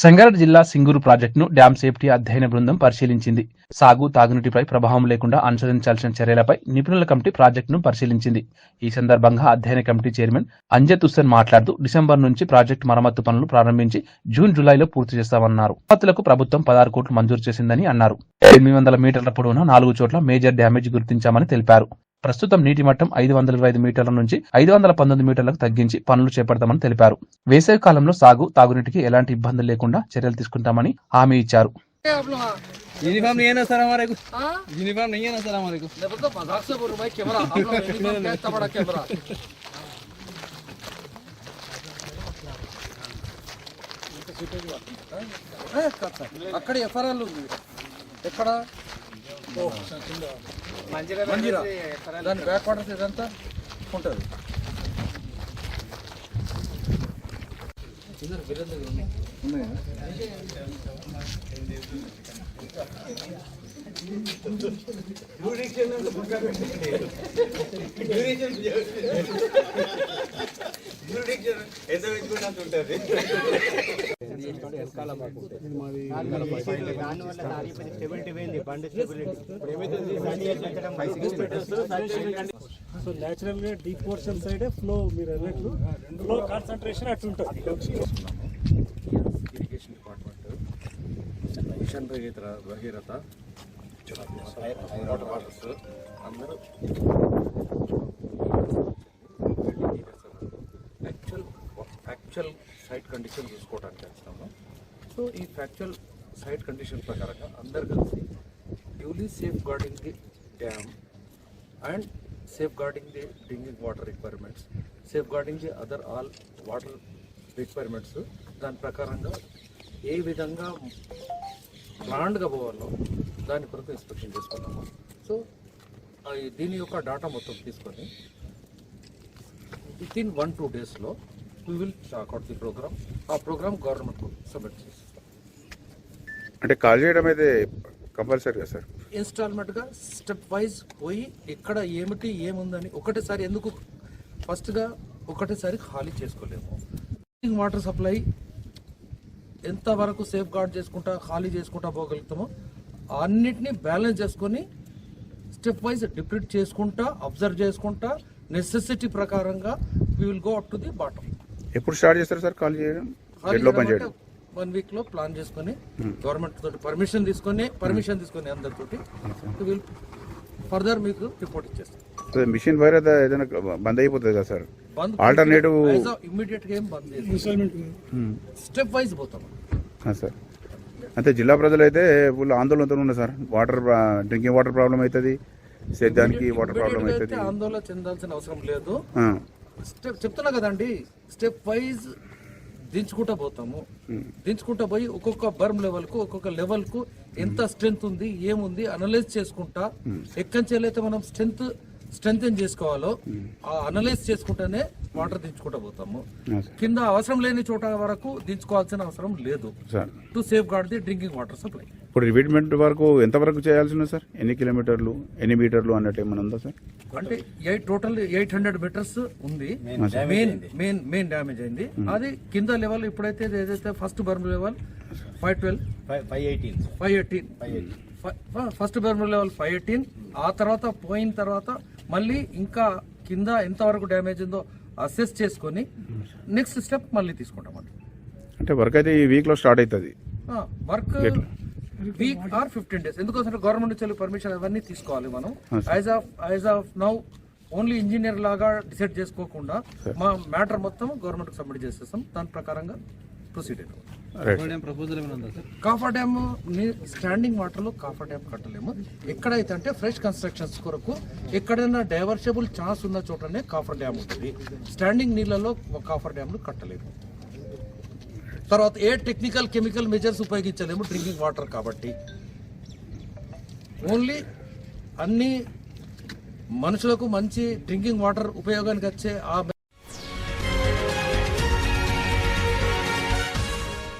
సంగారెడ్డి జిల్లా సింగూరు ప్రాజెక్టును dam safety అధ్యయన బృందం పరిశీలించింది. సాగు తాగునీటిపై ప్రభావం లేకుండా అనుసరించాల్సిన చర్యలపై నిపుణుల కమిటీ ప్రాజెక్టును పరిశీలించింది. ఈ సందర్భంగా అధ్యయన కమిటీ చైర్మన్ అంజత్ హుస్సేన్ మాట్లాడుతూ డిసెంబర్ నుంచి ప్రాజెక్టు మరమ్మత్తు పనులు ప్రారంభించి జూన్ జూలైలో పూర్తి చేస్తామన్నారు. మరమ్మతులకు ప్రభుత్వం పదహారు కోట్లు మంజూరు చేసిందని అన్నారు. ఎనిమిది వందల మీటర్ల పొడవున నాలుగు చోట్ల మేజర్ డ్యామేజ్ గుర్తించామని తెలిపారు. ప్రస్తుతం నీటి మట్టం ఐదు వందల ఇరవై ఐదు మీటర్ల నుంచి ఐదు వందల పంతొమ్మిది మీటర్లకు తగ్గించి పనులు చేపడతామని తెలిపారు వేసవి కాలంలో సాగు తాగునీటికి ఎలాంటి ఇబ్బందులు లేకుండా చర్యలు తీసుకుంటామని హామీ ఇచ్చారు आप लोग हाँ यूनिफॉर्म नहीं है ना सर हमारे को हाँ? यूनिफॉर्म नहीं है ना सर हमारे को मैं तो मजाक से बोल रहा हूँ भाई कैमरा आप लोग यूनिफॉर्म क्या इतना बड़ा कैमरा ఏ, కాదు సార్. అక్కడ ఎఫ్ఆర్ఎల్ ఉంది ఎక్కడ ఓ, మంజీరా దాని బ్యాక్ వాటర్స్ ఇదంతా ఉంటుంది. సో న్యాచురల్గా డీప్ పోర్షన్ సైడ్ ఫ్లో మీరు అన్నట్లు. ఫ్లో కాన్సన్ట్రేషన్ అట్లుంటుంది irrigation department mission Bhagiratha Bhagiratha. Water waters అందరూ యాక్చువల్ యాక్చువల్ సైట్ కండిషన్ చూసుకోవడానికి వెళ్తాము సో ఈ ఫ్యాక్చువల్ సైట్ కండిషన్ ప్రకారంగా అందరు కలిసి duly safeguarding the dam and safeguarding the drinking water requirements safeguarding the other all water requirements దాని ప్రకారంగా ఏ విధంగా ప్లాండ్గా పోవాలో దాని కొరకు ఇన్స్పెక్షన్ చేసుకున్నాము. సో దీని యొక్క డాటా మొత్తం తీసుకొని విత్ ఇన్ వన్ టూ డేస్లో we will stack out the programme ఆ ప్రోగ్రామ్ గవర్నమెంట్కు సబ్మిట్ చేస్తాం. అంటే కాల్ చేయడం అయితే కంపల్సరీగా సార్? ఇన్స్టాల్మెంట్గా స్టెప్ వైజ్ పోయి ఎక్కడ ఏమిటి ఏముందని ఒకటేసారి ఎందుకు ఫస్ట్గా ఒకటేసారి ఖాళీ చేసుకోలేము. వాటర్ సప్లై ఎంతవరకు సేఫ్ గార్డ్ చేసుకుంటా ఖాళీ చేసుకుంటా పోగలుగుతామో అన్నిటినీ బ్యాలెన్స్ చేసుకొని స్టెప్ వైజ్ డిప్లీట్ చేసుకుంటా అబ్జర్వ్ చేసుకుంటా నెసెసిటీ ప్రకారంగా we will go up to the bottom ఎప్పుడు స్టార్ట్ చేస్తారు సార్ కాల్ చేయడం? ఓపెన్ చేయడం? వన్ వీక్లో ప్లాన్ చేసుకొని గవర్నమెంట్ తోటి పర్మిషన్ తీసుకొని పర్మిషన్ తీసుకొని అందరితోటి విల్ ఫర్దర్ మీకు రిపోర్ట్ ఇచ్చేస్తాం. మిషన్ వైర్ ఏదైనా బంద్ అయిపోతుంది కదా సార్? బంద్ Alternative- ఇమ్మీడియట్గా ఏం బంద్ స్టెప్ వైజ్ పోతాం. సార్. అంతే జిల్లా ప్రజలు అయితే ఫుల్ ఆందోళనతో ఉన్నారు sir. Water drinking water problem అవుతుంది సేద్యానికి వాటర్ ప్రాబ్లం అవుతుంది ఆందోళన చెందాల్సిన అవసరం లేదు. చెప్తున్నా కదండి స్టెప్ వైజ్ దించుకుంటా పోతాము. దించుకుంటా పోయి ఒక్కొక్క బర్మ్ లెవెల్కు ఒక్కొక్క లెవెల్కు ఎంత స్ట్రెంత్ ఉంది ఏముంది అనలైజ్ చేసుకుంటా. ఎక్కడి అయితే మనం స్ట్రెంత్ స్ట్రెంగ్ చేసుకోవాలో ఆ అనలైజ్ చేసుకుంటానే వాటర్ దించుకుంటా పోతాము. కింద అవసరం లేని చోట వరకు దించుకోవాల్సిన అవసరం లేదు. Sir. To safeguard the drinking water supply. ఇప్పుడు రిపీట్మెంట్ వరకు ఎంత వరకు చేయాల్సి ఉంది సార్? ఎన్ని కిలోమీటర్లు ఎన్ని మీటర్లు అన్నట్టు ఏమైనా ఉందా సార్? అంటే eight total eight hundred metres ఉంది. మెయిన్ మెయిన్ మెయిన్ డ్యామేజ్ అయింది. అది కింద లెవెల్ ఇప్పుడైతే ఏదైతే first berm level? Five twelve five eighteen five eighteen first berm level five eighteen ఆ తర్వాత పోయిన తర్వాత మళ్ళీ ఇంకా కింద ఎంతవరకు డ్యామేజ్ ఉందో అసెస్ చేసుకొని నెక్స్ట్ స్టెప్ మళ్ళీ తీసుకుంటాం అంటే వర్క్ అయితే ఈ వీక్లో స్టార్ట్ అవుతుంది work week or fifteen days ఎందుకోసం గవర్నమెంట్ నుంచి పర్మిషన్ అవన్నీ తీసుకోవాలి మనం. As of as of now only engineer లాగా డిసైడ్ చేసుకోకుండా మా మ్యాటర్ మొత్తం గవర్నమెంట్ సబ్మిట్ చేసేస్తాం. దాని ప్రకారంగా ప్రొసీడ్ అవుతాం కాఫర్ డ్యామ్ స్టాండింగ్ వాటర్లో కాఫర్ డ్యామ్ కట్టలేము. ఎక్కడైతే అంటే ఫ్రెష్ కన్స్ట్రక్షన్స్ కొరకు ఎక్కడైనా డైవర్షబుల్ ఛాన్స్ ఉన్న చోటనే కాఫర్ డ్యామ్ ఉంటుంది. స్టాండింగ్ నీళ్ళలో కాఫర్ డ్యామ్లు కట్టలేము. తర్వాత ఏ టెక్నికల్ కెమికల్ మెజర్స్ ఉపయోగించలేము డ్రింకింగ్ వాటర్ కాబట్టి. ఓన్లీ అన్ని మనుషులకు మంచి డ్రింకింగ్ వాటర్ ఉపయోగానికి వచ్చే ఆ